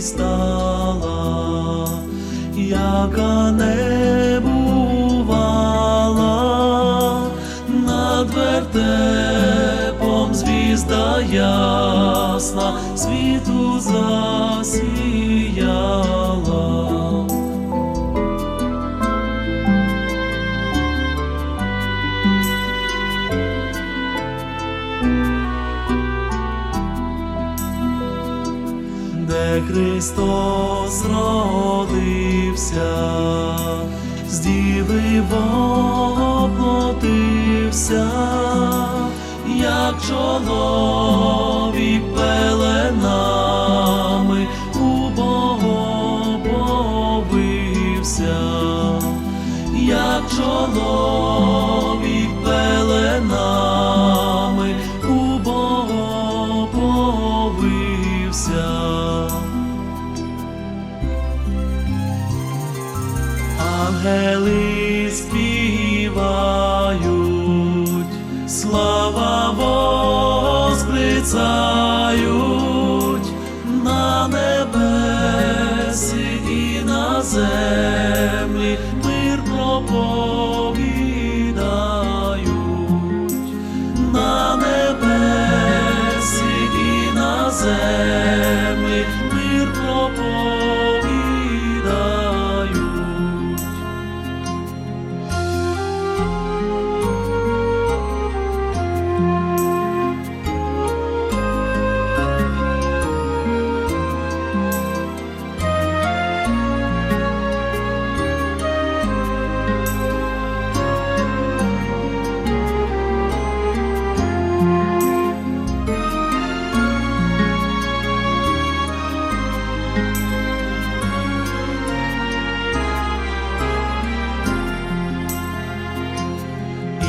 стала, яка не бувала, над вертепом звізда ясна, світу засіяла. Христос родився, з діви воплотився, як чоловік пеленами у Боговився, як чоловік пеленами Ангели співають, слава восклицають на небесі і на землі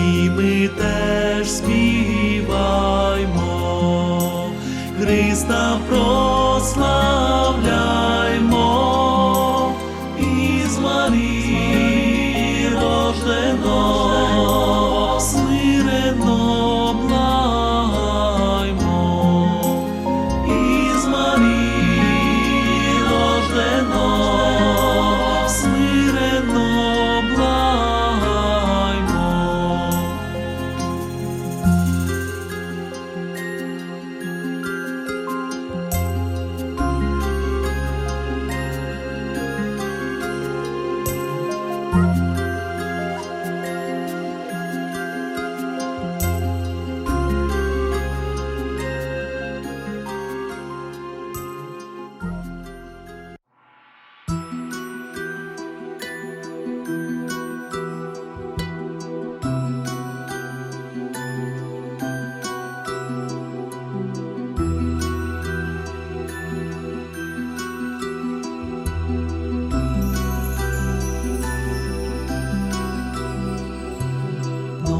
І ми теж співаймо, Христа прославляймо, із Марії рождено,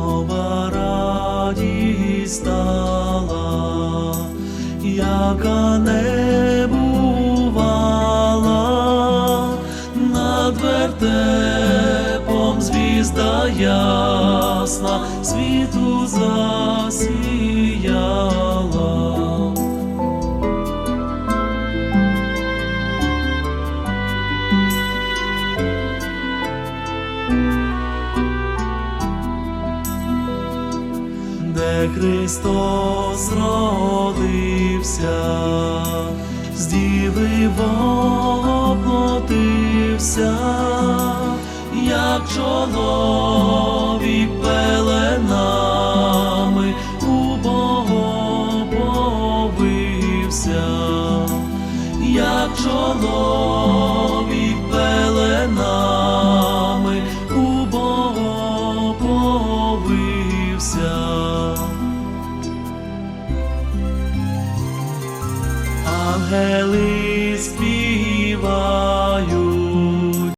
нова радість стала, яка не бувала, над вертепом звізда ясна, світу засіяла. Христос родився, з діви воплотився, як чоловік пеленами у Боговився, як чоловік Ангели співають.